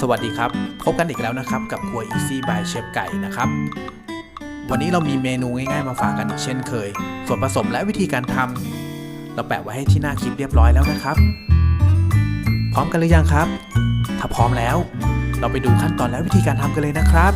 สวัสดีครับ พบกันอีกแล้วนะครับ กับครัว Easy by เชฟไก่นะครับ วันนี้เรามีเมนูง่ายๆมาฝากกันอีกเช่นเคย ส่วนผสมและวิธีการทำเราแปะไว้ให้ที่หน้าคลิปเรียบร้อยแล้วนะครับ พร้อมกันหรือยังครับ ถ้าพร้อมแล้ว เราไปดูขั้นตอนและวิธีการทำกันเลยนะครับ